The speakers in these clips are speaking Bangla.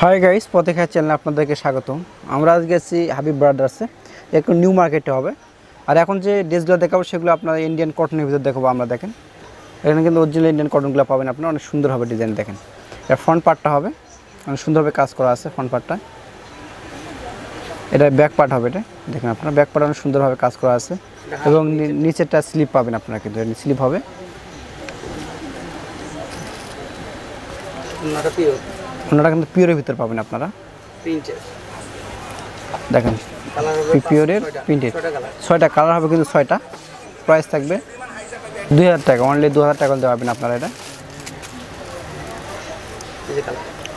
হাই গাইস পথে খায় চ্যানেলে আপনাদেরকে স্বাগতম। আমরা আজ গেছি হাবিব ব্রাদার্সে একটু নিউ মার্কেটে হবে। আর এখন যে ড্রেসগুলো দেখাবো, সেগুলো আপনার ইন্ডিয়ান কটনের ভিতরে দেখাবো, আমরা দেখেন। এখানে কিন্তু অরিজিনাল ইন্ডিয়ান কটনগুলো পাবেন আপনারা অনেক সুন্দর হবে ডিজাইন দেখেন। এটা ফ্রন্ট পার্টটা হবে। অনেক সুন্দরভাবে কাজ করা আছে ফ্রন্ট পার্টটা এটা ব্যাক পার্ট হবে এটা। দেখেন আপনারা ব্যাক পার্ট অনেক সুন্দরভাবে কাজ করা আছে। এবং নিচেরটা স্লিপ পাবেন আপনারা কিন্তু। স্লিপ হবে। ওনারা কিন্তু পিওরের ভিতরে পাবেন আপনারা। দেখেন পিওরের প্রিন্টেড ছয়টা কালার হবে কিন্তু ছয়টা। প্রাইস থাকবে দুই হাজার টাকা অনলি দু হাজার টাকা দিতে পারবেন আপনারা এটা।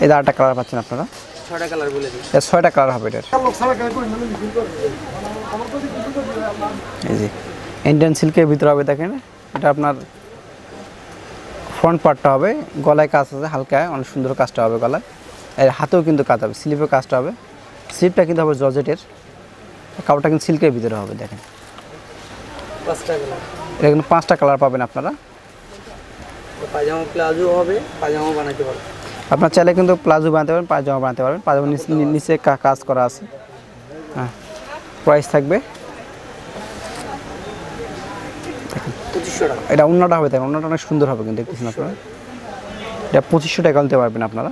এই আটটা কালার পাচ্ছেন আপনারা। ছয়টা কালার হবে এটার। এই যে ইন্ডিয়ান সিল্কের ভিতরে হবে দেখেন এটা আপনার ফ্রন্ট পার্টটা হবে গলায় কাজ আছে হালকা অনেক সুন্দর কাজটা হবে গলায়। এর হাতেও কিন্তু কাজ হবে স্লিপের কাজটা হবে। স্লিপটা কিন্তু হবে জর্জেটের। কাপড়টা কিন্তু সিল্কের ভিতরে হবে দেখেন। এটা কিন্তু পাঁচটা কালার পাবেন আপনারা। পায়জামা প্লাজো হবে পায়জামা বানাতে পারবে আপনার চাইলে কিন্তু প্লাজো বানাতে পারেন পায়জামা বানাতে পারবেন। পায়জামা নিচে কাজ করা আছে। হ্যাঁ। প্রাইস থাকবে পঁচিশশো টাকা। এটা অন্যটা হবে দেখেন অন্যটা অনেক সুন্দর হবে কিন্তু দেখতেছেন আপনারা? এটা পঁচিশশো টাকা নিতে পারবেন আপনারা।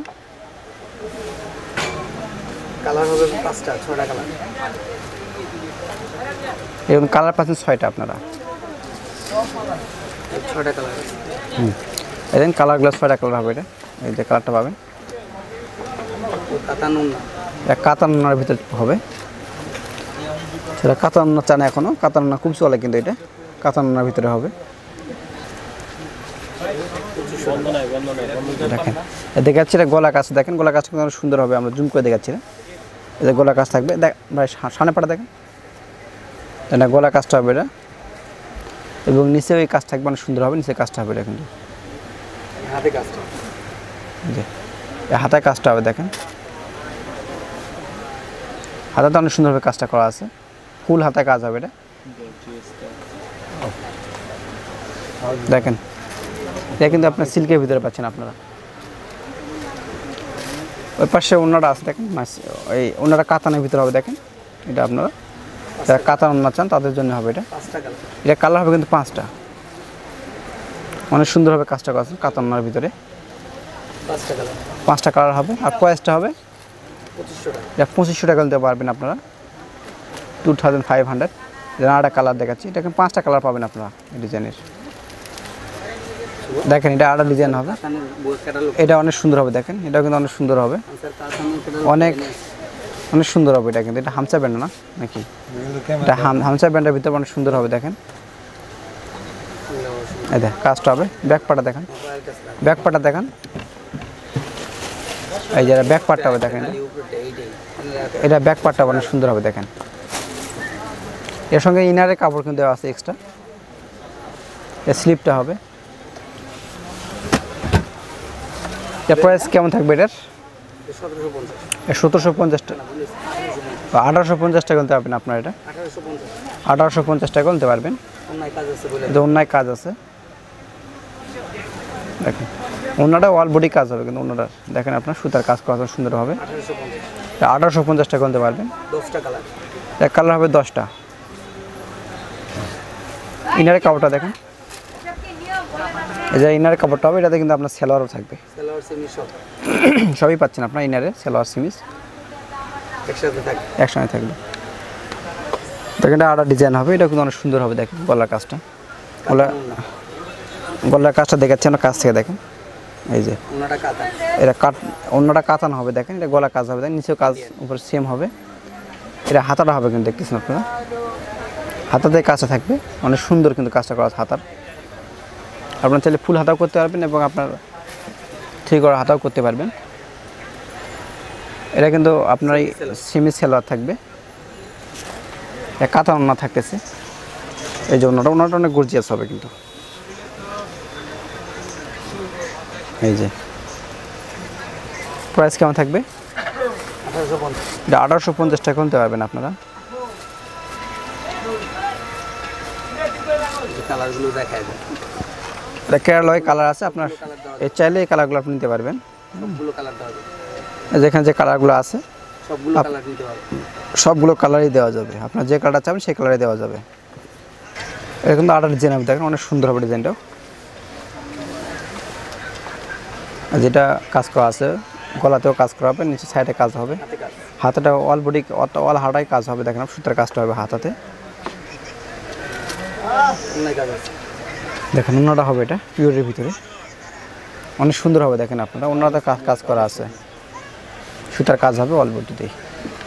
কালার হবে পাঁচটা ছয়টা কালার। এরকম কালার পাচ্ছেন ছয়টা আপনারা। ছয়টা কালার দেখেন কালারগুলো ছয়টা কালার হবে এটা। এই যে কালারটা পাবেন। এটা কাতান্নার ভিতরে হবে। সেটা কাতান্না চান এখনও কাতান্না খুব চলে কিন্তু এটা। কাতান্নার ভিতরে হবে। দেখাচ্ছি এটা গলা কাজ দেখেন গলা কাজ কিন্তু অনেক সুন্দর হবে। আমরা জুম করে দেখাচ্ছি না। এটা গলা কাজ থাকবে। দেখ ভাই সা- সামনে পাটা দেখেন। এটা গলা কাজটা হবে এটা। এবং নিচে ওই কাজ থাকবে অনেক সুন্দর হবে। নিচে কাজটা হবে এটা কিন্তু। হাতে কাজটা এই হাতায় কাজটা হবে দেখেন। হাতাতে অনেক সুন্দরভাবে কাজটা করা আছে। ফুল হাতায় কাজ হবে এটা। দেখেন এটা কিন্তু আপনার সিল্কের ভিতরে পাচ্ছেন আপনারা। ওই পাশে ওনারা আছে দেখেন এই ওনারা কাতানের ভিতরে হবে দেখেন এটা আপনারা। যারা কাতান ওনা চান তাদের জন্য হবে এটা। এটা কালার হবে কিন্তু পাঁচটা। অনেক সুন্দরভাবে কাজটা করা আছে কাতান্নার ভিতরে। পাঁচটা কালার। হবে আর প্রাইসটা হবে। পঁচিশশো টাকা। এটা পঁচিশশো টাকা নিতে পারবেন আপনারা। টু থাউজেন্ড ফাইভ হান্ড্রেড আরেকটা কালার দেখাচ্ছি। এটা কিন্তু পাঁচটা কালার পাবেন আপনারা এই ডিজাইনের। দেখেন, এটা আরেকটা ডিজাইন হবে। এটা অনেক সুন্দর হবে, দেখেন। এটাও কিন্তু অনেক সুন্দর হবে। অনেক অনেক সুন্দর হবে এটা কিন্তু। এটা হামচা ব্যান্ড না, নাকি? এটা হাম হামসা ব্যান্ডের ভিতরে অনেক সুন্দর হবে, দেখেন। দেখ, কাজটা হবে। ব্যাক পাটা দেখেন। ব্যাক পাটা দেখান। এই যে ব্যাক পার্টটা হবে, দেখেন। এটা। ব্যাক পার্টটা অনেক সুন্দর হবে, দেখেন। এর সঙ্গে ইনারের কাপড় কিন্তু দেওয়া আছে এক্সট্রা স্লিপটা হবে। এর প্রাইস কেমন থাকবে এটার? সতেরোশো পঞ্চাশ। টাকা আঠারোশো পঞ্চাশ টাকা নিতে পারবেন আপনার এটা? আঠারোশো পঞ্চাশ। টাকা নিতে পারবেন। অন্যায় কাজ আছে দেখেন অন্যটা অল বডি কাজ হবে কিন্তু অন্যটা দেখেন আপনার সুতার কাজ করা সুন্দর হবে। আঠারোশো পঞ্চাশ। টাকা নিতে পারবেন। কালার। এক কালার হবে দশটা। ইনারে কাপড়টা দেখেন। যে ইনারের কাপড়টা হবে এটাতে কিন্তু আপনার সেলোয়ারও থাকবে। সবই পাচ্ছেন আপনার ইনারে সেলোয়ার সিমিস একসাথে একসঙ্গে থাকবে। দেখেন এটা ডিজাইন হবে এটা কিন্তু অনেক সুন্দর হবে দেখেন গলার কাজটা। গলা গলার কাজটা দেখাচ্ছি আমরা কাছ থেকে দেখেন। এই যে। এটা কাট অন্যটা কাতানো হবে দেখেন এটা গলা কাজ হবে দেখেন নিচেও কাজ উপর সেম হবে। এটা হাতাটা হবে কিন্তু দেখতেছেন আপনারা? হাতাতে কাজটা থাকবে অনেক সুন্দর কিন্তু কাজটা করা হাতার। আপনার চাইলে ফুল হাতাও করতে পারবেন এবং আপনার থ্রি করা হাতাও করতে পারবেন। এটা কিন্তু আপনার এই সেমি সেলোয়ার থাকবে। কাতা ওনা থাকতেছে। এই যে ওনাটা ওনাটা অনেক গর্জিয়াস হবে কিন্তু। এই যে। প্রাইস কেমন থাকবে? আঠারোশো পঞ্চাশ। টাকা নিতে পারবেন আপনারা। কালারগুলো এটা কেরালায় কালার আছে আপনার চাইলে এই কালারগুলো আপনি নিতে পারবেন। যেখানে যে কালারগুলো আছে সবগুলো কালারই দেওয়া যাবে। আপনার যে কালারটা চাবেন সেই কালারই দেওয়া যাবে। এটা কিন্তু আটার ডিজাইন হবে। দেখেন অনেক সুন্দর হবে ডিজাইনটাও যেটা কাজ করা আছে গলাতেও কাজ করা হবে নিচে সাইডে কাজ হবে। হাতাটা অল বডি অল হাটাই কাজ হবে। দেখেন সুতার কাজটা হবে হাতাতে। দেখেন, অন্যটা হবে এটা, পিওরের ভিতরে। অনেক সুন্দর হবে দেখেন আপনারা, অন্যটা কাজ কাজ করা আছে। সুতার কাজ হবে অল বডিতেই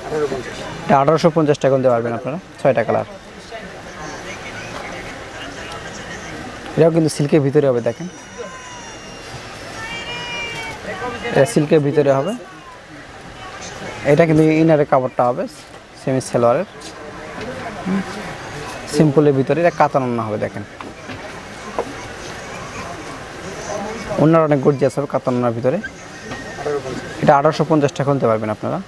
আঠারো পঞ্চাশ এটা আঠারোশো পঞ্চাশ টাকা দিতে পারবেন আপনারা, ছয়টা কালার। এটাও কিন্তু সিল্কের ভিতরে হবে, দেখেন। এটা সিল্কের ভিতরে হবে। এটা কিন্তু ইনারের কাপড়টা হবে সেমি সেলোয়ারের সিম্পলের ভিতরে, এটা কাতান না হবে, দেখেন। অন্যার অনেক গর্জিয়াস হবে কাতানোর ভিতরে। এটা আঠারোশো পঞ্চাশ টাকা নিতে পারবেন আপনারা।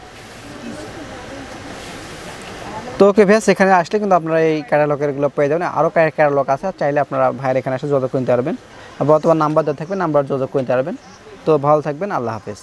তো ওকে ভেস এখানে আসলে কিন্তু আপনারা এই ক্যাটালগেরগুলো পেয়ে যাবেন। আরও ক্যাটালগ আছে, চাইলে আপনারা ভাইয়ের এখানে এসে যোগাযোগ করতে পারবেন। বর্তমান নাম্বার দেওয়া থাকবে নাম্বার যোগাযোগ করতে পারবেন। তো ভালো থাকবেন, আল্লাহ হাফেজ।